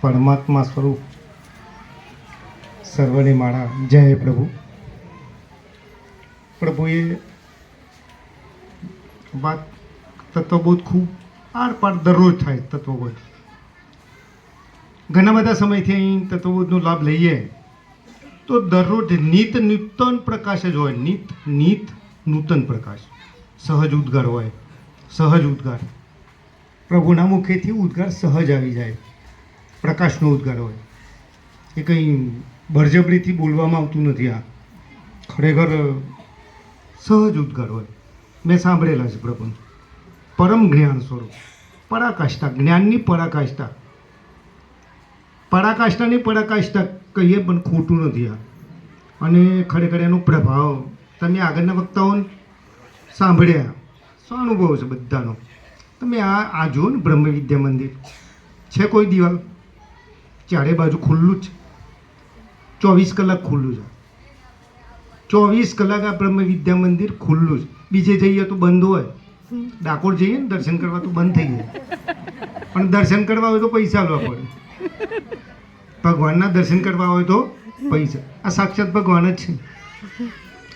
પરમાત્મા સ્વરૂપ સર્વને માળા જય પ્રભુ. પ્રભુએ વાત તત્વબોધ ખૂબ આર પાર દરરોજ થાય તત્વબોધ ઘણા બધા સમયથી અહીં તત્વબોધનો લાભ લઈએ તો દરરોજ નિત નૂતન પ્રકાશ જ હોય. નિત નિત, નૂતન પ્રકાશ. સહજ ઉદ્ગાર હોય. સહજ ઉદ્ગાર. પ્રભુના મુખેથી ઉદ્ગાર સહજ આવી જાય. પ્રકાશનો ઉદ્ગાર હોય. એ કંઈ બળજબરીથી બોલવામાં આવતું નથી આ. ખરેખર સહજ ઉદ્ગાર હોય. મેં સાંભળેલા છે પ્રભુ પરમ જ્ઞાન સ્વરૂપ. પરાકાષ્ઠા. જ્ઞાનની પરાકાષ્ઠા. પરાકાષ્ઠાની પરાકાષ્ઠા કહીએ પણ ખોટું નથી આ. અને ખરેખર એનો પ્રભાવ તમે આગળના વક્તાઓને સાંભળ્યા. સ્વાનુભવ છે બધાનો? તમે આ આ જુઓ ને બ્રહ્મ વિદ્યા મંદિર. છે કોઈ દિવાલ? ચારે બાજુ ખુલ્લું જ છે. ચોવીસ કલાક ખુલ્લું છે. ચોવીસ કલાક આ બ્રહ્મ વિદ્યા મંદિર ખુલ્લું છે. બીજે જઈએ તો બંધ હોય. ડાકોર જઈએ ને, દર્શન કરવા તો બંધ થઈ જાય. પણ દર્શન કરવા હોય તો પૈસા લેવા પડે. ભગવાનના દર્શન કરવા હોય તો પૈસા. આ સાક્ષાત ભગવાન જ છે.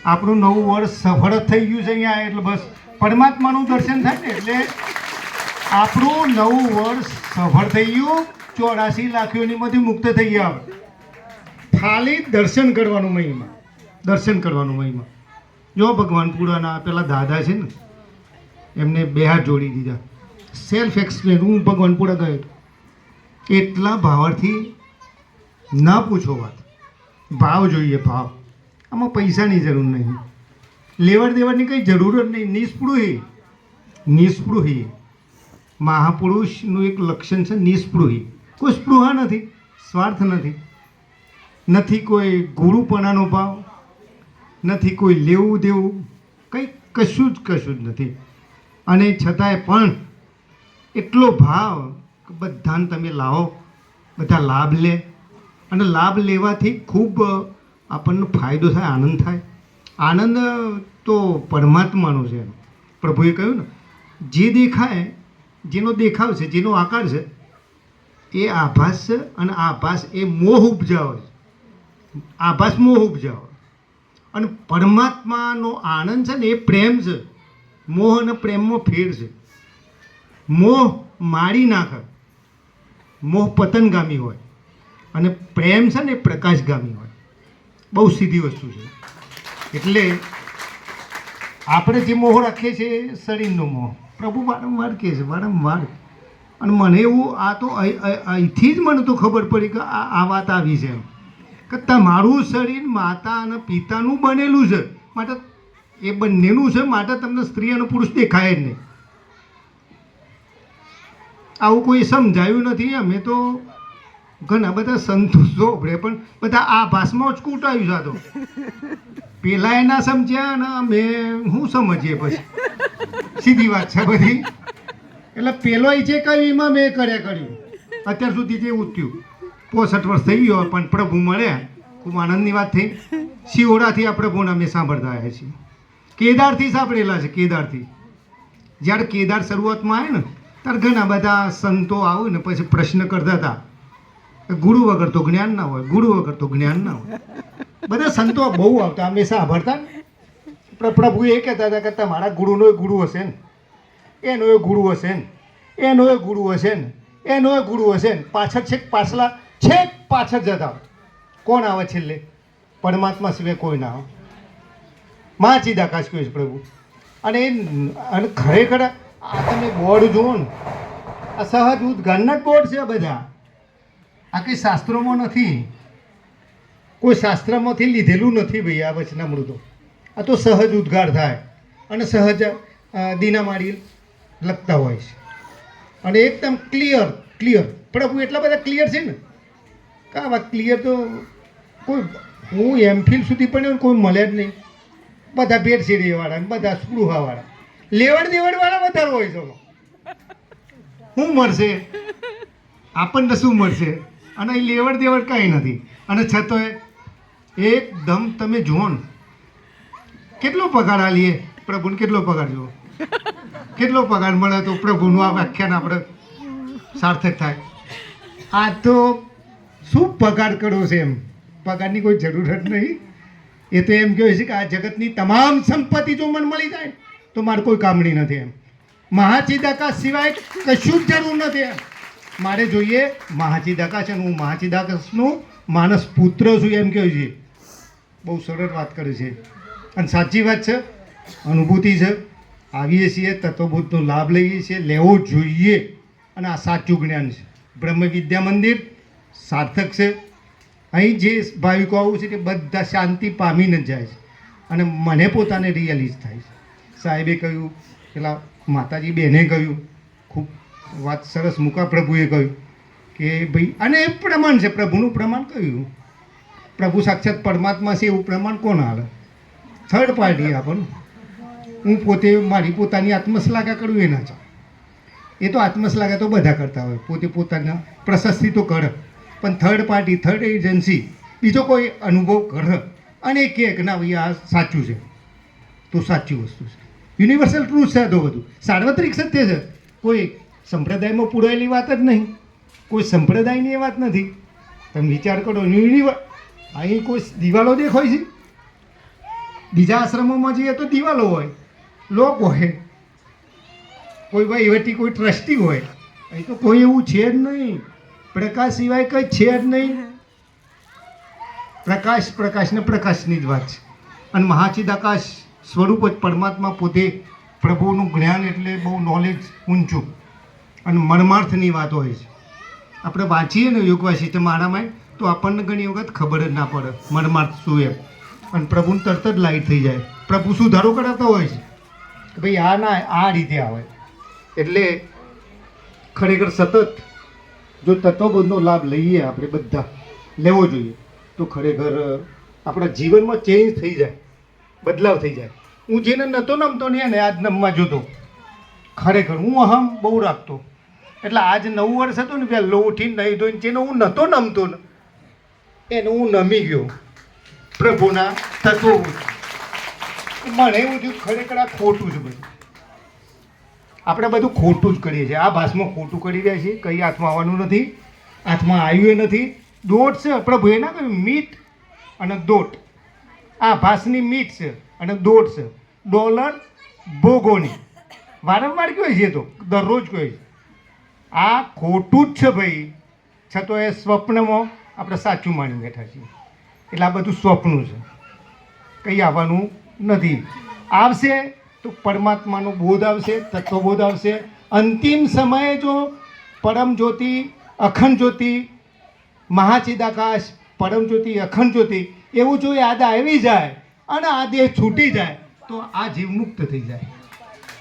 આપણું નવું વર્ષ સફળ થઈ ગયું છે અહીંયા, એટલે બસ પરમાત્માનું દર્શન થાય ને, એટલે આપણું નવું વર્ષ સફળ થઈ ગયું. ચોરાસી લાખીઓનીમાંથી મુક્ત થઈ ગયા ખાલી દર્શન કરવાનું મહિમા. દર્શન કરવાનું મહિમા. જો ભગવાન પુરાના પેલા દાદા છે ને, એમને બે હાથ જોડી દીધા. સેલ્ફ એક્સપ્લેન હું ભગવાનપુરા ગયો એટલા ભાવાર્થી ના પૂછો વાત. ભાવ જોઈએ ભાવ. આમાં પૈસાની જરૂર નહીં. લેવડ દેવડની કંઈ જરૂર જ નહીં. નિષ્પૃહી. નિષ્પૃહી. મહાપુરુષનું એક લક્ષણ છે નિસ્પૃહી કોઈ સ્પૃહા નથી, સ્વાર્થ નથી. નથી કોઈ ગુરુપણાનો ભાવ, નથી કોઈ લેવું દેવું, કંઈ કશું જ કશું જ નથી. અને છતાંય પણ એટલો ભાવ કે બધાને તમે લાવો, બધા લાભ લે. અને લાભ લેવાથી ખૂબ આપણને ફાયદો થાય, આનંદ થાય. આનંદ તો પરમાત્માનો છે પ્રભુએ કહ્યું ને, જે દેખાય, જેનો દેખાવ છે, જેનો આકાર છે એ આભાસ છે અને આભાસ એ મોહ ઉપજાવે છે. આભાસ મોહ ઉપજાવે. અને પરમાત્માનો આનંદ છે ને એ પ્રેમ છે. મોહ અને પ્રેમમાં ફેર છે. મોહ મારી નાખે. મોહ પતનગામી હોય. અને પ્રેમ છે ને એ પ્રકાશગામી હોય. બહુ સીધી વસ્તુ છે. એટલે આપણે જે મોહ રાખીએ છીએ શરીરનો મોહ. પ્રભુ વારંવાર કહે છે, વારંવાર અને મને એવું આ તો અહીં- અહીં- અહીંથી જ મને તો ખબર પડી કે આ આ વાત આવી છે. કે તમારું શરીર માતા અને પિતાનું બનેલું છે. માટે એ બંનેનું છે, માટે તમને સ્ત્રી અને પુરુષ દેખાય જ નહીં. આવું કોઈ સમજાયું નથી. અમે તો ઘણા બધા સંતોષો આપણે પણ બધા આ ભાષમાં જ કૂટાયું તો. પેલા એ ના સમજ્યા અને અમે શું સમજીએ પછી? સીધી વાત છે બધી? એટલે પેલો જે કહ્યું એમાં મેં કર્યા કર્યું. અત્યાર સુધી જે ઉઠ્યું પોસઠ વર્ષ થઈ ગયો પણ પ્રભુ મળ્યા ખૂબ આનંદની વાત થઈ. શિવોડાથી આ પ્રભુના અમે સાંભળતા આવ્યા છીએ. કેદારથી સાંભળેલા છે, કેદારથી. જ્યારે કેદાર શરૂઆતમાં આવે ને, ત્યારે ઘણા બધા સંતો આવે ને, પછી પ્રશ્ન કરતા હતા. ગુરુ વગર તો જ્ઞાન ના હોય, ગુરુ વગર તો જ્ઞાન ના હોય. બધા સંતો બહુ આવતા, અમે સાંભળતા ને. પ્ર- પ્રભુ એ કહેતા હતા કે તમારા ગુરુનો ગુરુ હશે ને. એનો એ ગુરુ હશે ને. એનો એ ગુરુ હશે ને. એનો એ ગુરુ હશે ને. પાછળ છેક પાછલા, છેક પાછળ જતા કોણ આવે છેલ્લે? પરમાત્મા સિવાય કોઈ ના આવે મા ચિદાકાશ કહ્યું છે પ્રભુ. અને એ અને ખરેખર આ તમે બોર્ડ જુઓ ને, આ સહજ ઉદ્ગારના જ બોર્ડ છે બધા. આ કંઈ શાસ્ત્રોમાં નથી. કોઈ શાસ્ત્રમાંથી લીધેલું નથી ભાઈ આ વચનામૃતો. આ તો સહજ ઉદ્ગાર થાય. અને સહજ દીના દીનામાળી લખતા હોય છે. અને એકદમ ક્લિયર ક્લિયર પણ હું એટલા બધા ક્લિયર છે ને? કા વાત ક્લિયર તો કોઈ, હું એમફિલ સુધી પણ કોઈ મળે જ નહીં. બધા ભેટસીડીવાળા બધા સ્પૃહાવાળા લેવડ દેવડવાળા વધારે હોય છે. શું મળશે? આપણને શું મળશે? અને અહીં લેવડ દેવડ કાંઈ નથી. અને છતાંય એકદમ તમે જુઓ ને, કેટલો પગાર આલીએ? પ્રભુને કેટલો પગાર જુઓ કેટલો પગાર મળે તો પ્રભુનું આ વ્યાખ્યાન આપણે સાર્થક થાય? આ તો શું પગાર કરો છે એમ? પગારની કોઈ જરૂર જ નહીં. એ તો એમ કહે છે કે આ જગતની તમામ સંપત્તિ જો મને મળી જાય, તો મારે કોઈ કામણી નથી એમ. મહાચિદાકા સિવાય કશું જ જરૂર નથી એમ. મારે જોઈએ મહાચિદાકાશ અને હું મહાચિદાકાશનું માનસ પુત્ર છું એમ કહે છે. બહુ સરળ વાત કરે છે. અને સાચી વાત છે, અનુભૂતિ છે. આવીએ છીએ, તત્વબોધનો લાભ લઈએ છીએ, લેવો જોઈએ અને આ સાચું જ્ઞાન છે. બ્રહ્મ વિદ્યા મંદિર સાર્થક છે. અહીં જે ભાવિકો આવું છે તે બધા શાંતિ પામીને જાય છે અને મને પોતાને રિયલાઇઝ થાય છે. સાહેબે કહ્યું, પેલા માતાજી બેને કહ્યું, ખૂબ વાત સરસ મૂકા પ્રભુએ કહ્યું કે ભાઈ, અને એ પ્રમાણ છે, પ્રભુનું પ્રમાણ કહ્યું. પ્રભુ સાક્ષાત પરમાત્મા છે એવું પ્રમાણ કોણ હાલે? થર્ડ પાર્ટી આપણને હું પોતે મારી પોતાની આત્મશ્લાઘા કરું એના છો એ તો આત્મશ્લાઘા તો બધા કરતા હોય. પોતે પોતાના પ્રશસ્તિ તો કરે. પણ થર્ડ પાર્ટી થર્ડ એજન્સી બીજો કોઈ અનુભવ કરે અને કહે કે ના ભાઈ, આ સાચું છે. તો સાચી વસ્તુ છે. યુનિવર્સલ ટ્રુથ છે તો બધું. સાર્વત્રિક સત્ય છે. કોઈ સંપ્રદાયમાં પૂરાયેલી વાત જ નહીં. કોઈ સંપ્રદાયની એ વાત નથી. તમે વિચાર કરો યુનિવર અહીં કોઈ દિવાલો દેખાય છે? બીજા આશ્રમોમાં જઈએ તો દિવાલો હોય. લોક હોય. કોઈ વહીવટી કોઈ ટ્રસ્ટી હોય. અહીં તો કોઈ એવું છે જ નહીં. પ્રકાશ સિવાય કંઈ છે જ નહીં. પ્રકાશ પ્રકાશને પ્રકાશની જ વાત છે. અને મહાચિદાકાશ સ્વરૂપ જ પરમાત્મા પોતે પ્રભુનું જ્ઞાન એટલે બહુ નોલેજ ઊંચું. અને મર્માર્થની વાત હોય છે. આપણે વાંચીએ ને યોગવાસી તો મારામાં તો આપણને ઘણી વખત ખબર જ ના પડે. મર્માર્થ શું એમ. અને પ્રભુને તરત જ લાઈટ થઈ જાય. પ્રભુ સુધારો કરાવતા હોય છે. ભાઈ આ ના આ રીતે આવે. એટલે ખરેખર સતત જો તત્વબોધનો લાભ લઈએ આપણે બધા, લેવો જોઈએ, તો ખરેખર આપણા જીવનમાં ચેન્જ થઈ જાય, બદલાવ થઈ જાય. હું જેને નહોતો નમતો ને એને આજ નમવા જોતો. ખરેખર હું અહમ બહુ રાખતો. એટલે આજ નવું વર્ષ હતું ને વહેલો ઉઠીને નહીં ધોઈને જેને હું નહોતો નમતો ને, એને હું નમી ગયો. પ્રભુના તત્વો મને એવું થયું ખરેખર આ ખોટું છે બધું. આપણે બધું ખોટું જ કરીએ છીએ. આ ભાષમાં ખોટું કરી રહ્યા છીએ. કંઈ હાથમાં આવવાનું નથી. હાથમાં આવ્યું નથી. દોટ છે. આપણે ભાઈ ના કહ્યું મીટ અને દોટ. આ ભાષની મીટ છે અને દોટ છે. ડોલર ભોગોની. વારંવાર કહે છે તો. દરરોજ કહે છે. આ ખોટું જ છે ભાઈ. છતાં એ સ્વપ્નમાં આપણે સાચું માની બેઠા છીએ. એટલે આ બધું સ્વપ્નું છે. કંઈ આવવાનું નથી. આવશે તો પરમાત્માનો બોધ આવશે, તત્વબોધ આવશે. અંતિમ સમયે જો પરમ જ્યોતિ, અખંડ જ્યોતિ, મહાચિદાકાશ, પરમ જ્યોતિ, અખંડ જ્યોતિ, એવું જો યાદ આવી જાય અને આ દેહ છૂટી જાય, તો આ જીવ મુક્ત થઈ જાય.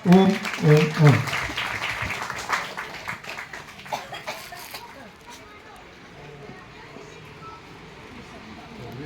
ઓમ ઓમ ઓમ.